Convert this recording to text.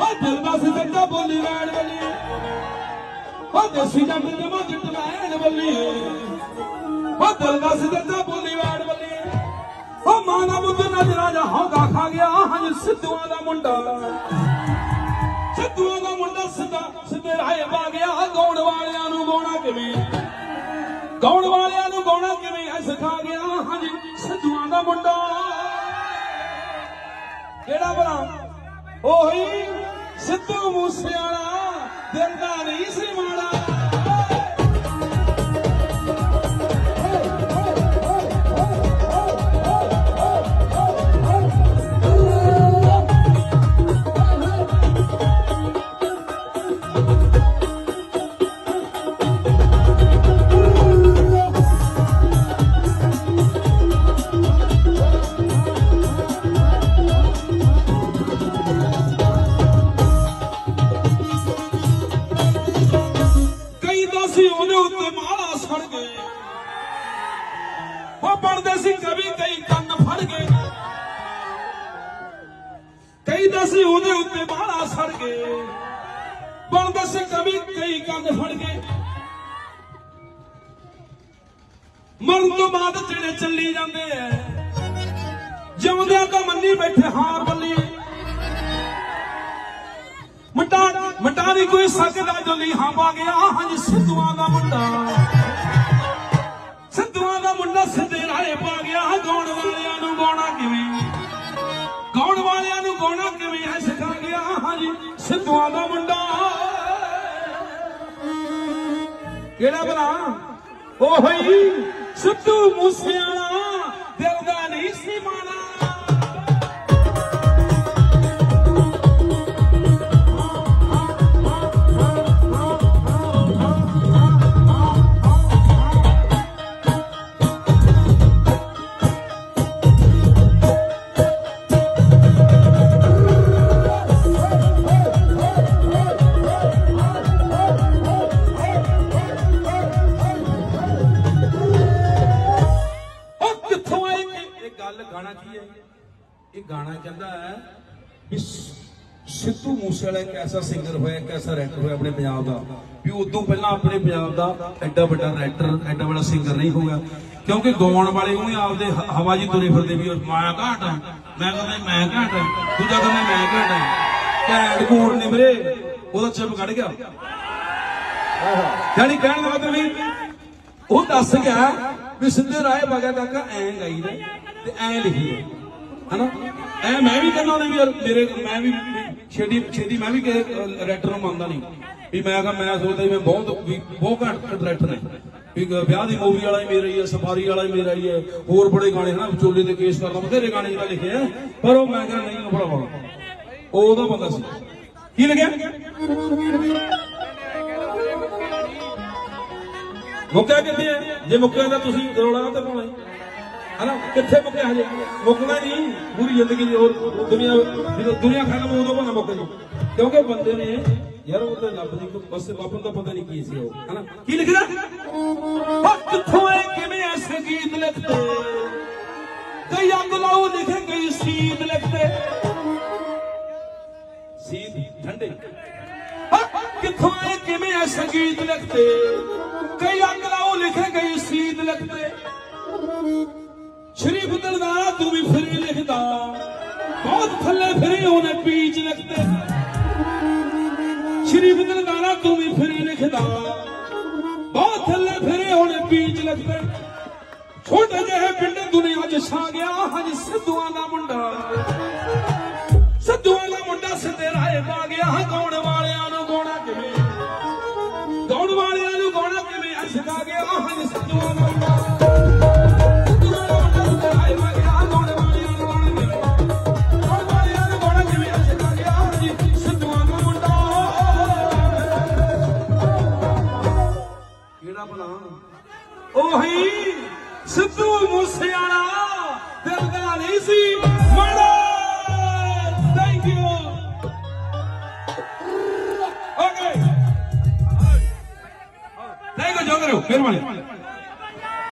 ਓ ਦਿਲ ਦਾ ਬੋਲੀ ਵੈਣ ਬਲੀ ਓ ਦੇਸੀ ਜੰਗ ਜਮਾ ਜੱਟ ਵੈਣ ਬਲੀ। ਓ ਦਿਲ ਦਾ ਬੋਲੀ ਵੈਣ ਬਲੀ ਓ ਮਾਨਾ ਮੁੱਦ ਨਜ਼ਰਾਂ ਜਾ ਹੋਗਾ ਖਾ ਗਿਆ, ਹਾਂ ਸਿੱਧੂਆਂ ਦਾ ਮੁੰਡਾ। ਸਿੱਧੂਆਂ ਦਾ ਮੁੰਡਾ ਸਿੱਧਾ ਸਿੱਧੇ ਰਾਏ ਪਾ ਗਿਆ, ਗਾਉਣ ਵਾਲਿਆਂ ਨੂੰ ਗਾਉਣਾ ਕਿਵੇਂ? ਗਾਉਣ ਵਾਲਿਆਂ ਨੂੰ ਗਾਉਣਾ ਕਿਵੇਂ? ਐ ਸਿਖਾ ਗਿਆ ਹਾਂਜੀ ਸਿੱਧੂਆਂ ਦਾ ਮੁੰਡਾ। ਕਿਹੜਾ ਭਰਾ? ਉਹੀ ਸਿੱਧੂ ਮੂਸੇਵਾਲਾ ਦਿਲ ਦਾ ਨਹੀਂ ਸੀ ਮਾੜਾ ਉਹ ਬਣਦੇ ਸੀ ਕਵੀ, ਕਈ ਕੰਨ ਫੜ ਗਏ। ਕਈ ਤਾਂ ਸੀ ਉਹਦੇ ਉੱਤੇ ਮਾਲਾ ਸੜ ਗਏ। ਬਣਦੇ ਸੀ ਕਵੀ, ਕਈ ਕੰਨ ਫੜ ਗਏ। ਮਰਨ ਤੋਂ ਬਾਅਦ ਜਿਹੜੇ ਚੱਲੀ ਜਾਂਦੇ ਐ ਜਿਉਂਦਿਆਂ ਤਾਂ ਮੰਨੀ ਬੈਠੇ ਹਾਰ ਬੱਲੀ। ਮਟਾ ਮਟਾਰੀ ਕੋਈ ਸਕਦਾ ਜੋ ਲੀਹਾਂ ਪਾ ਗਿਆ ਹਾਂਜੀ ਸਿੱਧੂਆਂ ਦਾ ਮੁੰਡਾ। ਸਿੱਧੂਆਂ ਦਾ ਮੁੰਡਾ। ਕਿਹੜਾ ਬਣਾ ਉਹ ਹੋਈ ਸਿੱਧੂ ਮੂਸੇਵਾਲਾ। ਦਿਲ ਗੱਲ ਗਾਣਾ ਕੀ ਹੈ? ਇਹ ਗਾਣਾ ਕਹਿੰਦਾ ਹੈ ਵੀ ਸਿੱਧੂ ਮੂਸੇਵਾਲਾ ਇੱਕ ਐਸਾ ਸਿੰਗਰ ਹੋਇਆ, ਇੱਕ ਐਸਾ ਰੈਪਰ ਹੋਇਆ ਆਪਣੇ ਪੰਜਾਬ ਦਾ, ਵੀ ਉਦੋਂ ਪਹਿਲਾਂ ਆਪਣੇ ਪੰਜਾਬ ਦਾ ਐਡਾ ਵੱਡਾ ਰੈਪਰ ਐਡਾ ਵੱਡਾ ਸਿੰਗਰ ਨਹੀਂ ਹੋਇਆ ਕਿਉਂਕਿ ਗਾਉਣ ਵਾਲੇ ਉਹਨੇ ਆਪਦੇ ਹਵਾ ਜੀ ਤੁਰੇ ਫਿਰਦੇ ਵੀ ਮੈਂ ਘਾਟ ਆ, ਮੈਂ ਕਹਿੰਦਾ, ਮੈਂ ਘਾਟ ਆ ਦੂਜਾ ਕਹਿੰਦਾ, ਮੈਂ ਘਾਟ ਆ। ਘੈਂਟ ਕੋਣ ਨੇ ਵੀਰੇ ਉਹਦਾ ਚਿਪ ਕੱਢ ਗਿਆ। ਜਾਨੀ ਕਹਿਣ ਦਾ ਮਤਲਬ ਵੀ ਉਹ ਦੱਸ ਗਿਆ ਵੀ ਸਿੱਧੇ ਰਾਏ ਬਾਗਾ ਕਾਕਾ ਐਂ ਗਾਈਦਾ। ਤੇ ਲਿਖੀ ਲਿਖੀਏ ਹਨਾ? ਐ ਮੈਂ ਵੀ ਕਹਿੰਦਾ ਵੀ ਯਾਰ ਮੇਰੇ ਮੈਂ ਵੀ ਛੇਤੀ ਛੇਤੀ ਮੈਂ ਵੀ ਕਿਸੇ ਰੈਟਰ ਨੂੰ ਮੰਨਦਾ ਨਹੀਂ। ਵੀ ਮੈਂ ਕਹਾਂ ਮੈਂ ਸੋਚਦਾ ਮੈਂ ਬਹੁਤ ਬਹੁਤ ਘੱਟ ਰੈਟਰ ਨੇ। ਵੀ ਵਿਆਹ ਦੀ ਮੂਵੀ ਵਾਲਾ ਹੀ ਮੇਰਾ ਹੀ ਹੈ ਸਫਾਰੀ ਵਾਲਾ ਹੀ ਮੇਰਾ ਹੀ ਹੈ, ਹੋਰ ਬੜੇ ਗਾਣੇ, ਹਨਾ? ਵਿਚੋਲੇ ਤੇ ਕੇਸ ਕਰਦਾ, ਬਥੇਰੇ ਗਾਣੇ ਜਿਹੜਾ ਲਿਖੇ ਆ ਪਰ ਉਹ ਮੈਂ ਕਿਹਾ ਨਹੀਂ, ਉਹ ਭਰਾਵਾ ਉਹ ਉਹਦਾ ਬੰਦਾ ਸੀ। ਕੀ ਲਿਖਿਆ? ਮੁੱਕਿਆ ਕਿੱਥੇ ਹੈ? ਜੇ ਮੁੱਕਿਆ ਤਾਂ ਤੁਸੀਂ ਰੋਲਾ ਤੇ ਪਾਉਣਾ ਹਨਾ? ਕਿੱਥੇ ਮੁੱਕਿਆ ਹਜੇ? ਮੁੱਕਣਾ ਨਹੀਂ। ਪੂਰੀ ਜ਼ਿੰਦਗੀ ਦੀ ਹੋਰ ਦੁਨੀਆ ਜਦੋਂ ਦੁਨੀਆ ਖਤਮ ਉਦੋਂ ਬਣਾ ਮੁੱਕ ਜੀ। ਕਿਉਂਕਿ ਬੰਦੇ ਨੇ ਯਾਰ ਉਹ ਤਾਂ ਰੱਬ ਦੀ ਬਸ ਰੱਬ ਨੂੰ ਪਤਾ ਨਹੀਂ ਕੀ ਸੀ ਉਹ, ਹਨਾ? ਕੀ ਲਿਖਦਾ? ਉਹ ਕਿੱਥੋਂ ਕਿਵੇਂ ਐਸੇ ਗੀਤ ਲਿਖਦੇ? ਕਈ ਅੰਗ ਲਾਉ ਲਿਖੇ ਕਈ ਸੀਤ ਲਿਖਦੇ। ਸੀਤ, ਠੰਡੇ। ਕਿੱਥੋਂ ਆਏ, ਕਿਵੇਂ ਐ ਸੰਗੀਤ ਲਿਖਦੇ? ਕਈ ਅੰਗ ਲਾਉ ਲਿਖੇ ਗਈ ਸੀਤ ਲਿਖਦੇ। ਸ਼ਰੀਫ ਦਿਲਦਾਰਾ ਤੂੰ ਵੀ ਫਰੀ ਲਿਖਦਾ। ਬਹੁਤ ਥੱਲੇ ਫਿਰੇ ਉਹਨੇ ਪੀਚ ਲਿਖਦੇ ਸ਼ਰੀਫ ਦਿਲਦਾਰਾ ਤੂੰ ਵੀ ਫਰੀ ਲਿਖਦਾ। ਬਹੁਤ ਥੱਲੇ ਫਿਰੇ ਉਹਨੇ ਪੀਚ ਲਿਖਦੇ ਛੋਟੇ ਜਿਹੇ ਪਿੰਡ ਦੁਨੀਆ 'ਚ ਛਾ ਗਿਆ, ਹਜ ਸਿੱਧੂਆਂ ਦਾ ਮੁੰਡਾ। ਸਿੱਧੂਆਂ ਦਾ ਮੁੰਡਾ ਸਿੱਧੇ ਰਾਏ ਪਾ ਗਿਆ ਗਾਉਣ ਕਿਹੜਾ ਬਣਾ ਉਹੀ ਸਿੱਧੂ ਮੂਸੇਵਾਲਾ ਦਿਲ ਦਾ ਨਹੀਂ ਸੀ ਮਾੜਾ। Thank you okay thank you ਜੋਗਰੋ। ਮਿਹਰਬਾਨੀ